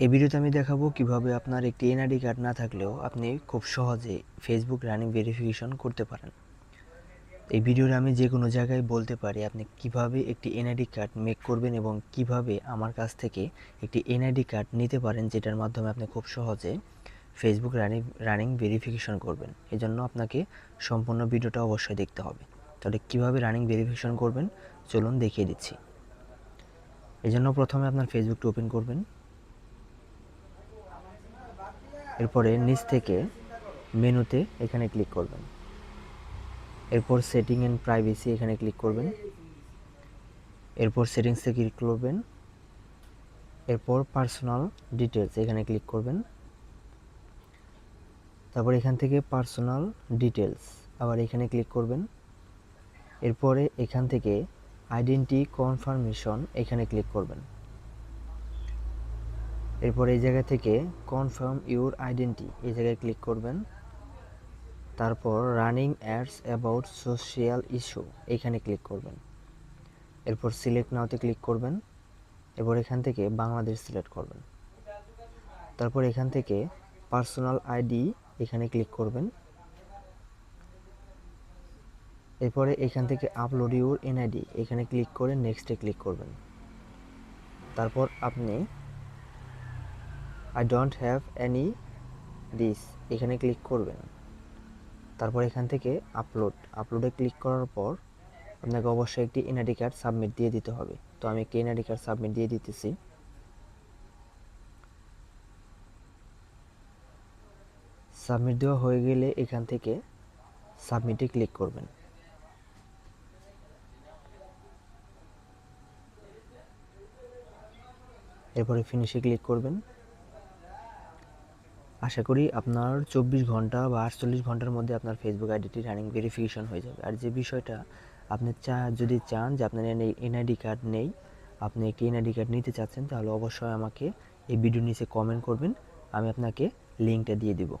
এই ভিডিওতে আমি দেখাবো কীভাবে আপনার একটি এনআইডি কার্ড না থাকলেও আপনি খুব সহজে ফেসবুক রানিং ভেরিফিকেশন করতে পারেন। এই ভিডিওর আমি যে কোনো জায়গায় বলতে পারি, আপনি কীভাবে একটি এনআইডি কার্ড মেক করবেন এবং কীভাবে আমার কাছ থেকে একটি এনআইডি কার্ড নিতে পারেন, যেটার মাধ্যমে আপনি খুব সহজে ফেসবুক রানিং রানিং ভেরিফিকেশন করবেন। এজন্য আপনাকে সম্পূর্ণ ভিডিওটা অবশ্যই দেখতে হবে। তাহলে কীভাবে রানিং ভেরিফিকেশন করবেন? চলুন দেখিয়ে দিচ্ছি। এজন্য প্রথমে আপনার ফেসবুকটা ওপেন করবেন। এরপরে নিচ থেকে মেনুতে এখানে ক্লিক করবেন। এরপর সেটিং অ্যান্ড প্রাইভেসি এখানে ক্লিক করবেন। এরপর সেটিংসে ক্লিক করবেন। এরপর পার্সোনাল ডিটেলস এখানে ক্লিক করবেন। তারপর এখান থেকে পার্সোনাল ডিটেলস আবার এখানে ক্লিক করবেন। এরপরে এখান থেকে আইডেন্টি কনফার্মেশন এখানে ক্লিক করবেন। এরপর এই জায়গা থেকে কনফার্ম ইউর আইডেন্টি এই জায়গায় ক্লিক করবেন। তারপর running ads about social issue এখানে ক্লিক করবেন। এরপর সিলেক্ট নাওতে ক্লিক করবেন। এরপর এখান থেকে বাংলাদেশ সিলেক্ট করবেন। তারপর এখান থেকে পার্সোনাল আইডি এখানে ক্লিক করবেন। এরপরে এখান থেকে আপলোড ইউর এনআইডি এখানে ক্লিক করে নেক্সটে ক্লিক করবেন। তারপর আপনি I don't have any this এখানে ক্লিক করবেন। তারপর এখান থেকে আপলোড আপলোডে ক্লিক করার পর আপনাকে অবশ্যই একটি এনআইডি কার্ড সাবমিট দিয়ে দিতে হবে। তো আমি একটি এনআইডি কার্ড সাবমিট দিয়ে দিতেছি। সাবমিট দেওয়া হয়ে গেলে এখান থেকে সাবমিটে ক্লিক করবেন। এরপরে ফিনিশে ক্লিক করবেন। আশা করি আপনার চব্বিশ ঘণ্টা বা আটচল্লিশ ঘণ্টার মধ্যে আপনার ফেসবুক আইডিটি রানিং ভেরিফিকেশন হয়ে যাবে। আর যে বিষয়টা আপনি চা, যদি চান যে আপনার এনআইডি কার্ড নেই, আপনি একটি এনআইডি কার্ড নিতে চাচ্ছেন, তাহলে অবশ্যই আমাকে এই ভিডিও নিচে কমেন্ট করবেন, আমি আপনাকে লিঙ্কটা দিয়ে দিব।